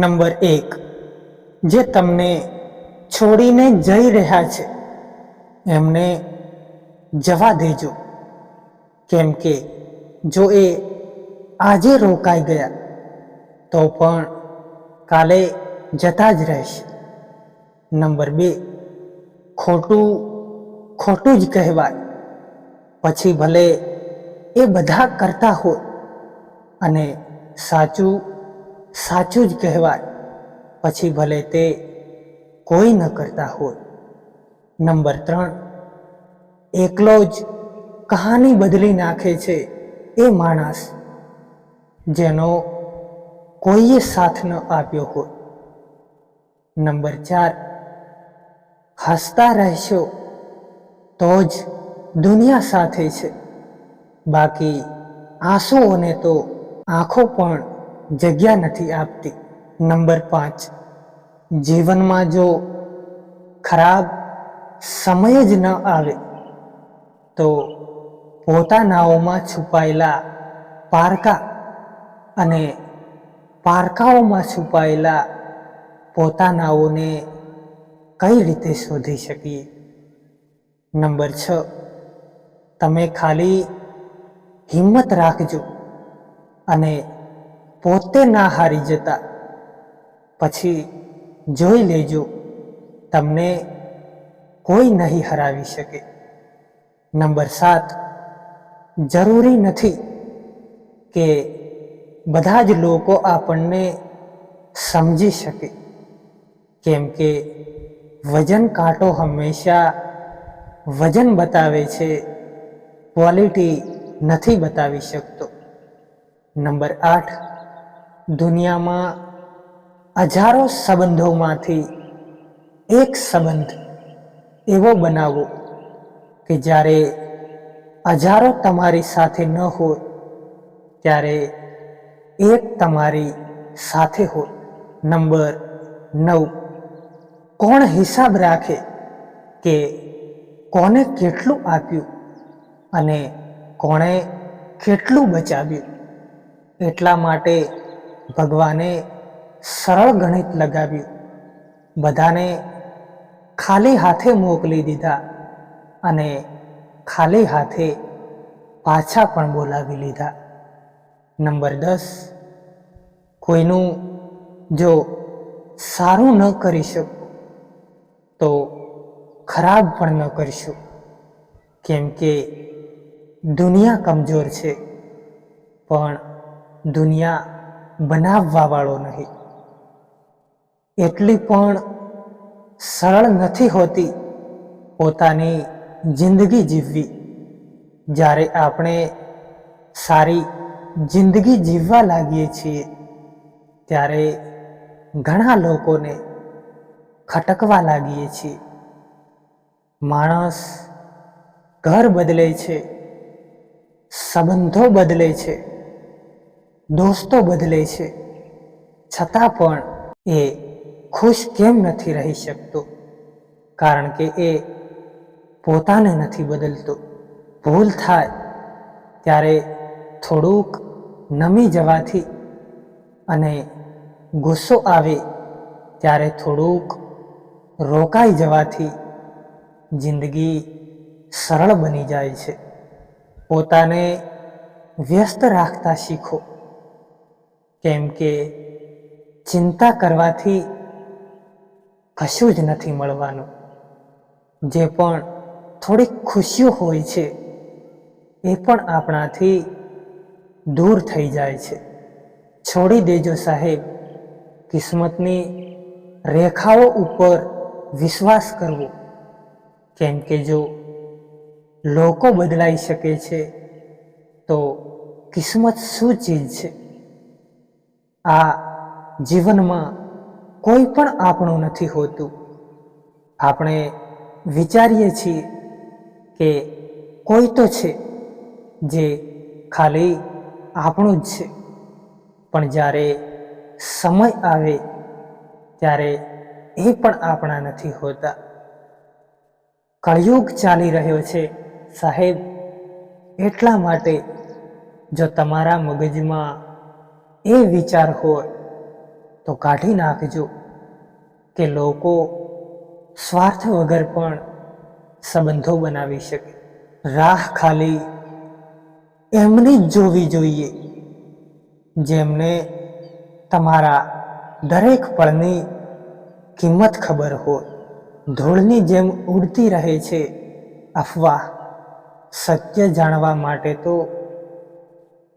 Number એક, જે તમને છોડીને જઈ રહ્યા છે, એમને જવા દેજો. કેમ કે જો એ આજે રોકાઈ ગયા, તો પણ કાલે જતા જ રહેશે. નંબર બે, ખોટું ખોટું જ કહેવાય. પછી ભલે એ બધા કરતા હોય, અને સાચું સાચું જ કહેવાય. પછી ભલે તે કોઈ ન કરતા હોય. નંબર ત્રણ, એકલો જ કહાની બદલી નાખે છે એ માણસ જેનો કોઈએ સાથ ન આપ્યો હોય. નંબર ચાર, હસતા રહેશો તો જ દુનિયા સાથે છે. બાકી આંસુઓને તો આંખો પણ જગ્યા નથી આપતી. નંબર પાંચ, જીવનમાં જો ખરાબ સમય જ ન આવે, તો પોતાનાઓમાં છુપાયેલા પારકા અને પારકાઓમાં છુપાયેલા પોતાનાઓને કઈ રીતે શોધી શકીએ? નંબર છ, તમે ખાલી હિંમત રાખજો અને પોતે ના હારી જતા. પછી જોઈ લેજો, તમને કોઈ નહીં હરાવી શકે. નંબર સાત, જરૂરી નથી કે બધા જ લોકો આપણને સમજી શકે. કેમ કે વજન કાંટો હંમેશા વજન બતાવે છે, ક્વોલિટી નથી બતાવી શકતો. નંબર આઠ દુનિયામાં હજારો સંબંધોમાંથી એક સંબંધ એવો બનાવો કે જ્યારે હજારો તમારી સાથે ન હોય, ત્યારે એક તમારી સાથે હોય. નંબર નવ. કોણ હિસાબ રાખે કે કોને કેટલું આપ્યું અને કોણે કેટલું બચાવ્યું? એટલા માટે ભગવાને સરળ ગણિત લગાવ્યું. બધાને ખાલી હાથે મોકલી દીધા અને ખાલી હાથે પાછા પણ બોલાવી લીધા. નંબર દસ, કોઈનું જો સારું ન કરી શકો, તો ખરાબ પણ ન કરશું કેમ કે દુનિયા કમજોર છે, પણ દુનિયા બનાવવા વાળો નહીં. એટલી પણ સરળ નથી હોતી પોતાની જિંદગી જીવવી. જ્યારે આપણે સારી જિંદગી જીવવા લાગીએ છીએ, ત્યારે ઘણા લોકોને ખટકવા લાગીએ છીએ. માણસ ઘર બદલે છે, સંબંધો બદલે છે. દોસ્તો બદલે છે. છતાં પણ એ ખુશ કેમ નથી રહી શકતો? કારણ કે એ પોતાને નથી બદલતો. ભૂલ થાય ત્યારે થોડુંક નમી જવાથી અને ગુસ્સો આવે ત્યારે થોડુંક રોકાઈ જવાથી જિંદગી સરળ બની જાય છે. પોતાને વ્યસ્ત રાખતા શીખો. કેમ કે ચિંતા કરવાથી કશું જ નથી મળવાનું. જે પણ થોડીક ખુશીઓ હોય છે, એ પણ આપણાથી દૂર થઈ જાય છે. છોડી દેજો સાહેબ, કિસ્મતની રેખાઓ ઉપર વિશ્વાસ કરવો. કેમ કે જો લોકો બદલાઈ શકે છે, તો કિસ્મત શું ચીજ છે? આ જીવનમાં કોઈ પણ આપણું નથી હોતું. આપણે વિચારીએ છીએ કે કોઈ તો છે જે ખાલી આપણું જ છે. પણ જ્યારે સમય આવે, ત્યારે એ પણ આપણા નથી હોતા. કળયુગ ચાલી રહ્યો છે સાહેબ. એટલા માટે જો તમારા મગજમાં એ વિચાર હોય, તો કાઢી નાખજો કે લોકો સ્વાર્થ વગર પણ સંબંધો બનાવી શકે. રાહ ખાલી એમની જ જોવી જોઈએ, જેમને તમારા દરેક પળની કિંમત ખબર હોય. ધૂળની જેમ ઉડતી રહે છે અફવા સત્ય જાણવા માટે તો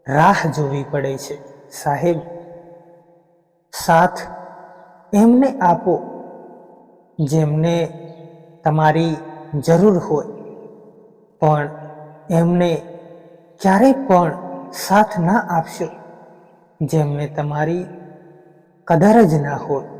રાહ જોવી પડે છે. સાહેબ, સાથ એમને આપો જેમને તમારી જરૂર હોય. પણ એમને ક્યારેય પણ સાથ ના આપશો જેમને તમારી કદર જ ના હોય.